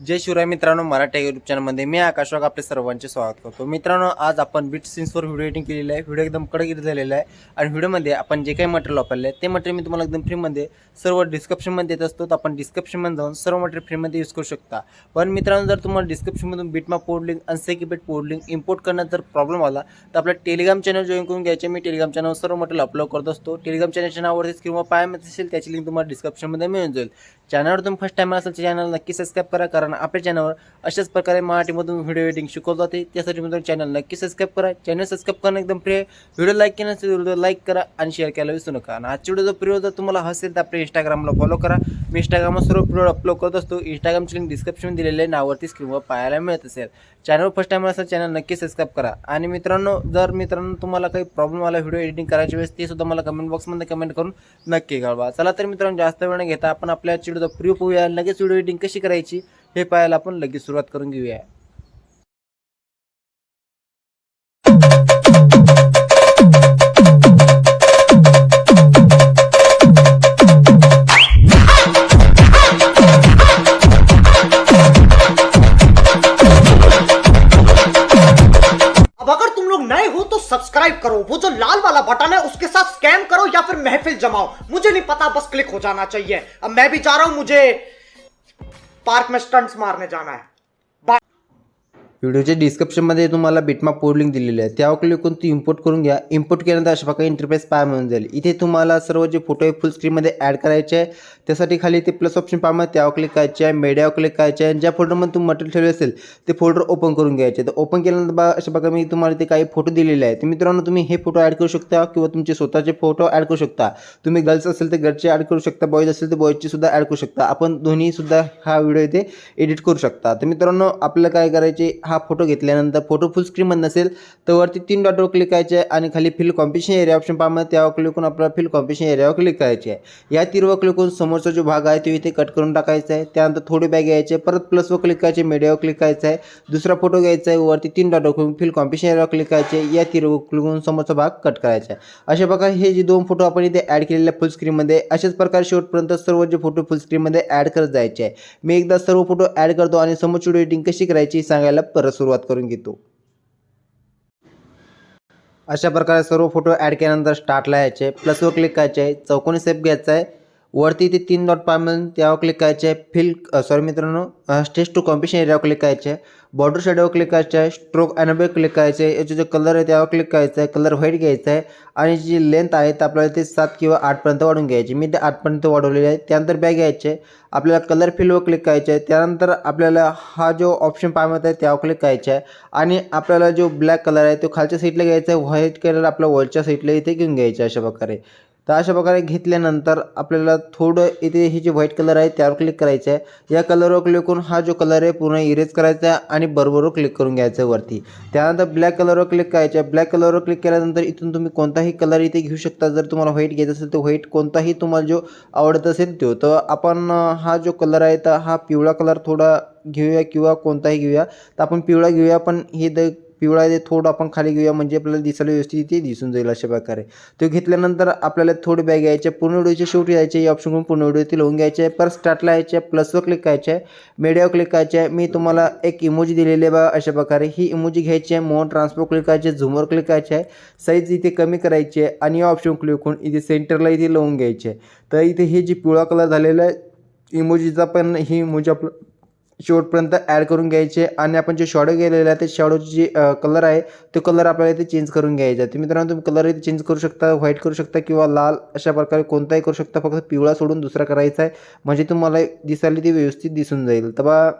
जय शिवराय मित्रांनो मराठी युट्यूब चॅनलमध्ये मी आकाशवाग आपल्या आपले सर्वांचे स्वागत करतो. मित्रांनो आज आपण बीट सीन्सवर व्हिडिओ एडिटिंग केलेलं आहे. व्हिडिओ एकदम कडक झालेला आहे. आणि व्हिडिओमध्ये आपण जे काही मटेरियल वापरलं आहे ते मटेरियल मी तुम्हाला एकदम फ्रीमध्ये सर्व डिस्क्रिप्शनमध्ये देत असतो. तर आपण डिस्क्रिप्शनमध्ये जाऊन सर्व मटेरियल फ्रीमध्ये यूज करू शकता. पण मित्रांनो जर तुम्हाला डिस्क्रिप्शनमधून बीटमा पोर्ड लिंक अनसेकी बीट पोर्ड लिंक इम्पोर्ट करण्यात जर प्रॉब्लेम आला तर आपल्या टेलिग्राम चॅनल जॉईन करून घ्यायचे. मी टेलिग्राम चॅनलवर सर्व मटेरियल अपलोड करत असतो. टेलिग्राम चॅनलच्या नावावरतीच किंवा पायामध्ये असेल त्याची लिंक तुम्हाला डिस्क्रिप्शनमध्ये मिळून जाईल. चॅनलवर तुम्ही फर्स्ट टाईम असेल चॅनल नक्की सबस्क्राईब करा कारण आपल्या चॅनलवर अशाच प्रकारे मराठीमधून व्हिडिओ एडिटिंग शिकवलं जाते. त्यासाठी तुम्ही चॅनल नक्की सबस्क्राईब करा. चॅनल सबस्क्राईब करणं एकदम प्रिय व्हिडिओ लाईक केला असेल व्हिडिओ लाईक करा आणि शेअर करायला विसरू नका. आणि आजची व्हिडिओ जर प्रिय जर तुम्हाला हसेल तर आपल्या इंस्टाग्रामला फॉलो करा. मी इंस्टाग्रामवर सर्व व्हिडिओ अपलोड करत असतो. इंस्टाग्रामची लिंक डिस्क्रिप्शन दिलेले आहे. नावरती स्क्रीनवर पाहायला मिळत असेल. चॅनल फर्स्ट टाईम असेल चॅनल नक्की सबस्क्राईब करा. आणि मित्रांनो जर मित्रांनो तुम्हाला काही प्रॉब्लेम आला व्हिडिओ एडिटिंग करायची वेळेस ते सुद्धा मला कमेंट बॉक्समध्ये कमेंट करून नक्की कळवा. चला तर मित्रांनो जास्त वेळ घेता आपण आपल्या व्हिडिओचा प्रिव्ह पोहूया लगेच व्हिडिओ एडिटिंग कशी करायची, हे पाहायला आपण लगेच सुरुवात करून घेऊया. अब अगर तुम लोग नए हो तो सब्सक्राइब करो। वो जो लाल वाला बटन है, उसके साथ स्कैम करो। महफिल जमाओ। मुझे नहीं पता बस क्लिक हो जाना चाहिए। अब मैं भी जा रहा हूं मुझे पार्क में स्टंट्स मारने जाना है। व्हिडिओच्या डिस्क्रिप्शनमध्ये तुम्हाला बिटमा पोर्ड लिंक दिलेली आहे. त्यावर क्लिक करून ती इम्पोर्ट करून घ्या. इम्पोर्ट केल्यानंतर अशा प्रकारे इंटरफेस पाय मिळून जाईल. इथे तुम्हाला सर्व जे फोटो आहे फुल स्क्रीनमध्ये ॲड करायचे आहे. त्यासाठी खाली ते प्लस ऑप्शन पाहा. त्यावर क्लिक करायचे आहे मीडियावर क्लिक करायचे आहे. ज्या फोल्डरमध्ये तुम्ही मटेरियल ठेवले असेल ते फोल्डर ओपन करून घ्यायचे तर ओपन केल्यानंतर बा अशा प्रकारे मी तुम्हाला ते काही फोटो दिलेले आहे तर मित्रांनो तुम्ही हे फोटो ॲड करू शकता किंवा तुमचे स्वतःचे फोटो ॲड करू शकता. तुम्ही गर्ल्स असेल तर गर्लचे ॲड करू शकता. बॉईज असेल तर बॉईजचे सुद्धा ॲड करू शकता. आपण दोन्हीसुद्धा हा व्हिडिओ इथे एडिट करू शकता. तर मित्रांनो आपल्याला काय करायचे हा फोटो घेतल्यानंतर फोटो फुल स्क्रीनमध्ये नसेल तर वरती तीन डॉटवर क्लिक करायचे आहे आणि खाली फिल कॉम्पिटिशन एरिया ऑप्शन पाहा. त्यावर क्लिक करून आपल्याला फिल कॉम्पिटिशन एरियावर क्लिक करायचे आहे. या तीरवर क्लिक करून समोरचा जो भाग आहे तो इथे कट करून टाकायचा आहे. त्यानंतर थोडी बॅग घ्यायचे परत प्लसवर क्लिक करायचे मीडियावर क्लिक करायचं आहे. दुसरा फोटो घ्यायचा आहे. वरती तीन डॉटवर करून फिल कॉम्पिटिशन एरियावर क्लिक करायचे या तीरवर क्लिक करून समोरचा भाग कट करायचा आहे. अशा प्रकारे हे जे दोन फोटो आपण इथे ॲड केलेले फुल स्क्रीनमध्ये अशाच प्रकारे शेवटपर्यंत सर्व जे फोटो फुल स्क्रीनमध्ये ॲड करत जायचे आहे. मी एकदा सर्व फोटो ॲड करतो आणि समोरची व्हिडिओ एडिटिंग कशी करायची सांगायला परत सुरुवात करून घेतो. अशा प्रकारे सर्व फोटो ॲड केल्यानंतर स्टार्टला यायचे. प्लसवर क्लिक करायचे. आहे चौकोनी सेप घ्यायचा आहे. वरती ते तीन डॉट पहा त्यावर क्लिक करायचे. आहे फिल सॉरी मित्रांनो स्टेज टू कॉम्पिटिशन एरियावर क्लिक करायचे. आहे बॉर्डर शेडवर क्लिक करायचे. आहे स्ट्रोक अॅनोबे क्लिक करायचे. आहे याचे जो कलर आहे त्यावर क्लिक करायचं. आहे कलर व्हाईट घ्यायचा. आहे आणि जी लेंथ आहे तर आपल्याला ते सात किंवा आठपर्यंत वाढून घ्यायची. मी ते आठपर्यंत वाढवलेली आहे. त्यानंतर बॅग घ्यायचे. आहे आपल्याला कलर फिलवर क्लिक करायचे. आहे त्यानंतर आपल्याला हा जो ऑप्शन पाहत आहे त्यावर क्लिक करायचा. आहे आणि आपल्याला जो ब्लॅक कलर आहे तो खालच्या साईडला घ्यायचा आहे. व्हाईट कलर आपल्या वरच्या साईडला इथे घेऊन घ्यायचे अशा प्रकारे. तर अशा प्रकारे घेतल्यानंतर आपल्याला थोडं इथे हे जे व्हाईट कलर आहे त्यावर क्लिक करायचं आहे या कलरवर क्लिक करून हा जो कलर आहे पूर्ण इरेज करायचा आहे आणि बरोबरवर क्लिक करून घ्यायचं आहे वरती. त्यानंतर ब्लॅक कलरवर क्लिक करायचं आहे. ब्लॅक कलरवर क्लिक केल्यानंतर इथून तुम्ही कोणताही कलर इथे घेऊ शकता. जर तुम्हाला व्हाईट घ्यायचं असेल तर व्हाईट कोणताही तुम्हाला जो आवडत असेल तो. तर आपण हा जो कलर आहे तर हा पिवळा कलर थोडा घेऊया किंवा कोणताही घेऊया. तर आपण पिवळा घेऊया पण हे द पिवळा आहे ते थोडं आपण खाली घेऊया. म्हणजे आपल्याला दिसायला व्यवस्थित ते दिसून जाईल अशा प्रकारे. तो घेतल्यानंतर आपल्याला थोडे बॅग यायचे आहे. पूर्ण व्हिडिओच्या शेवटी यायचे या ऑप्शन करून पूर्ण व्हिडिओ लावून घ्यायचे आहे. परत स्टार्टला यायचे आहे प्लसवर क्लिक करायचे आहे. मीडियावर क्लिक करायचे आहे. मी तुम्हाला एक इमोजी दिलेली आहे बा अशा प्रकारे. ही इमोजी घ्यायची आहे. मोर ट्रान्सफर क्लिक करायचे झूमवर क्लिक करायचे आहे. साईज इथे कमी करायची आहे. आणि या ऑप्शन क्लिक करून इथे सेंटरला इथे लावून घ्यायचे आहे. तर इथे हे जे पिवळा कलर झालेला आहे इमोजीचा पण ही इमोजी आपलं शेवटपर्यंत ॲड करून घ्यायचे आणि आपण जे शॉडो गेलेलं आहे ते शॉडोची जी कलर आहे तो कलर आपल्याला इथे चेंज करून घ्यायचा आहे. तर मित्रांनो तुम्ही कलर इथे चेंज करू शकता व्हाईट करू शकता किंवा लाल अशा प्रकारे कोणताही करू शकता फक्त पिवळा सोडून दुसरा करायचा आहे. म्हणजे तुम्हाला दिसायला ते व्यवस्थित दिसून जाईल. तर बा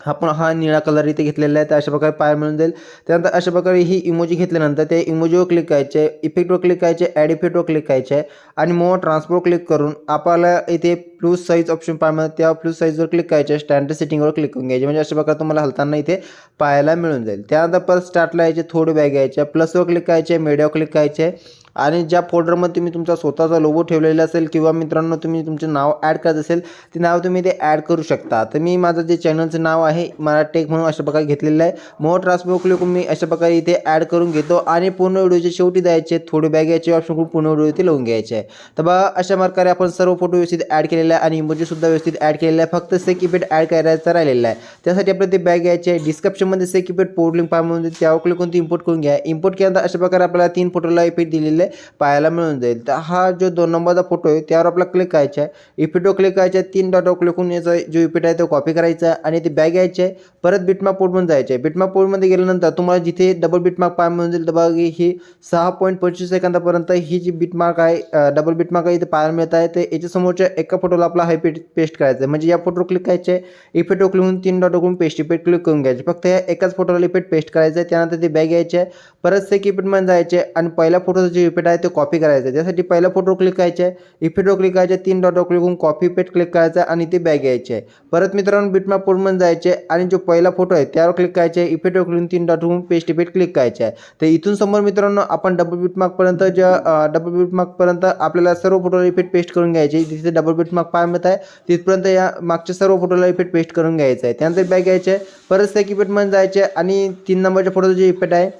हा हा निळा कलर इथे घेतलेला आहे तर अशा प्रकारे पाय मिळून जाईल. त्यानंतर अशा प्रकारे ही इमोजी घेतल्यानंतर त्या इमोजीवर क्लिक करायचे आहे इफेक्टवर क्लिक करायचे ॲड इफेक्टवर क्लिक करायचे आहे आणि मग ट्रान्सफर क्लिक करून आपल्याला इथे प्लस साईज ऑप्शन पाहिजे त्या प्लस साईजवर क्लिक करायचे स्टँडर्ड सेटिंगवर क्लिक करून घ्यायचे. म्हणजे अशा प्रकारे तुम्हाला हलताना इथे पाहायला मिळून जाईल. त्यानंतर परत स्टार्टला यायचे थोडे बॅग यायच्या प्लसवर क्लिक करायचे मीडियावर क्लिक करायचे. आणि ज्या फोल्डरमध्ये तुम्ही तुमचा स्वतःचा लोगो ठेवलेला असेल किंवा मित्रांनो तुम्ही तुमचं नाव ॲड करत असेल ते नाव तुम्ही ते ॲड करू शकता. तर मी माझं जे चॅनलचं नाव आहे मला टेक म्हणून अशा प्रकारे घेतलेलं आहे. मोर ट्रान्सफर क्लिक मी अशा प्रकारे इथे ॲड करून घेतो. आणि पूर्ण व्हिडिओचे शेवटी द्यायचे थोडे बॅग यायचे ऑप्शन करून पूर्ण व्हिडिओ इथे लावून घ्यायचे. आहे तर बघा अशा प्रकारे आपण सर्व फोटो व्यवस्थित ॲड केलेले केलेला आहे आणि इमोजीसुद्धा व्यवस्थित ॲड केलेला आहे. फक्त सेक इफेक्ट ॲड करायचा राहिलेला आहे. त्यासाठी आपल्याला ते बॅग घ्यायची आहे. डिस्क्रिप्शनमध्ये सेक इफेक्ट पोर्ट लिंक पाहामध्ये त्यावर क्लिक करून ती इम्पोर्ट करून घ्या. इम्पोर्ट केल्यानंतर अशा प्रकारे आपल्याला तीन फोटोला इफेक्ट दिलेले पाहायला मिळून जाईल. तर हा जो दोन नंबरचा फोटो आहे त्यावर आपला क्लिक करायचा आहे. इफेक्टवर क्लिक करायचा आहे तीन डॉटवर क्लिक करून याचा जो इफेक्ट आहे तो कॉपी करायचा आहे आणि ते बॅग घ्यायची आहे. परत बिटमार्क पोर्टमध्ये जायचे आहे. बिटमार्क पोर्टमध्ये गेल्यानंतर तुम्हाला जिथे डबल बिटमार्क पाहायला मिळून जाईल तर बघा ही सहा पॉईंट पंचवीस सेकंदापर्यंत ही जी बिटमार्क आहे डबल बिटमार्क आहे इथे पाहायला मिळत आहे. ते याच्या समोरच्या एका फोटोला आपला हाय पेस्ट करायचं आहे म्हणजे या फोटोवर क्लिक करायचे इफेक्टवर क्लिक करून तीन डॉट करून पेस्ट इफेक्ट क्लिक करून घ्यायचे. फक्त या एकाच फोटोला इफेक्ट पेस्ट करायचं आहे त्यानंतर ते बॅग घ्यायचे आहे परत सेक इफेक्टमध्ये जायचे आणि पहिल्या फोटोचा जे इफेक्ट आहे ते कॉपी करायचं. आहे त्यासाठी पहिल्या फोटोवर क्लिक करायचे आहे इफेक्टवर क्लिक करायचे तीन डॉटवर क्लिक करून कॉपी इफेक्ट क्लिक करायचं आहे आणि ते बॅग घ्यायचे आहे परत मित्रांनो बिटमॅप पोर्टमध्ये जायचे आणि जो पहिला फोटो आहे त्यावर क्लिक करायचे इफेक्टवर क्लिक तीन डॉट होऊन पेस्ट इफेक्ट क्लिक करायचे. आहे तर इथून समोर मित्रांनो आपण डबल बिटमार्कपर्यंत ज्या डबल बिटमार्कपर्यंत आपल्याला सर्व फोटोला इफेक्ट पेस्ट करून घ्यायचे. तिथे डबल बिटमार्क पाय मिळत आहे. तिथपर्यंत या मागच्या सर्व फोटोला इफेक्ट पेस्ट करून घ्यायचं आहे. त्यानंतर बॅग घ्यायचे. आहे परत सेक इफेक्टमध्ये जायचे आणि तीन नंबरच्या फोटोचा जे इफेक्ट आहे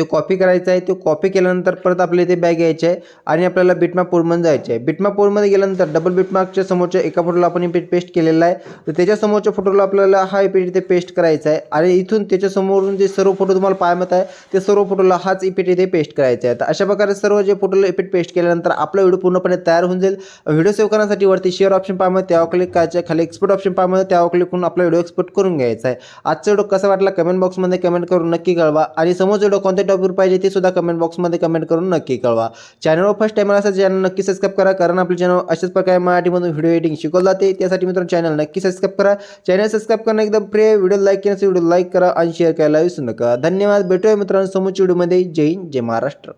ते कॉपी करायचं आहे ते कॉपी केल्यानंतर परत आपल्या इथे बॅग यायची आहे आणि आपल्याला बिटमार्क पोर्टमध्ये जायचे आहे. बिटमापूरमध्ये पोर्टमध्ये गेल्यानंतर डबल बिटमार्कच्या समोरच्या एका फोटोला आपण इफेक्ट पेस्ट केलेला आहे. तर त्याच्या समोरच्या फोटोला आपल्याला हा इफेक्ट इथे पेस्ट करायचा आहे आणि इथून त्याच्यासमोरून जे सर्व फोटो तुम्हाला पाहत आहे ते सर्व फोटोला हाच इफेक्ट इथे पेस्ट करायचा आहे. तर अशा प्रकारे सर्व जे फोटोला इफेक्ट पेस्ट केल्यानंतर आपला व्हिडिओ पूर्णपणे तयार होऊन जाईल. व्हिडिओ सेव्ह करण्यासाठी वरती शेअर ऑप्शन पायमध्ये त्यावर क्लिक करायचं खाली एक्सपोर्ट ऑप्शन पायमध्ये त्यावर क्लिक करून आपला व्हिडिओ एक्सपोर्ट करून घ्यायचा आहे. आजचा व्हिडिओ कसा वाटला? कमेंट बॉक्समध्ये कमेंट करून नक्की कळवा. आणि समोर व्हिडिओ कोणत्या टॉपिकवर पाहिजे ते सुद्धा कमेंट बॉक्समध्ये कमेंट करून नक्की कळवा. चॅनलवर फर्स्ट टाइम असा चॅनल नक्की सबस्क्राईब करा कारण आपल्या चॅनल अशाच प्रकारे मराठीमधून व्हिडिओ एडिटिंग शिकवलं जाते. त्यासाठी मित्रांनो चॅनल नक्की सबस्क्राईब करा. चॅनल सबस्क्राईब करणं एकदम प्रिय व्हिडिओ लाईक केल्यास व्हिडिओ लाईक करा आणि शेअर करायला विसरू नका. धन्यवाद. भेटूया मित्रांनो समोरच्या व्हिडिओमध्ये जय हिंद जय महाराष्ट्र.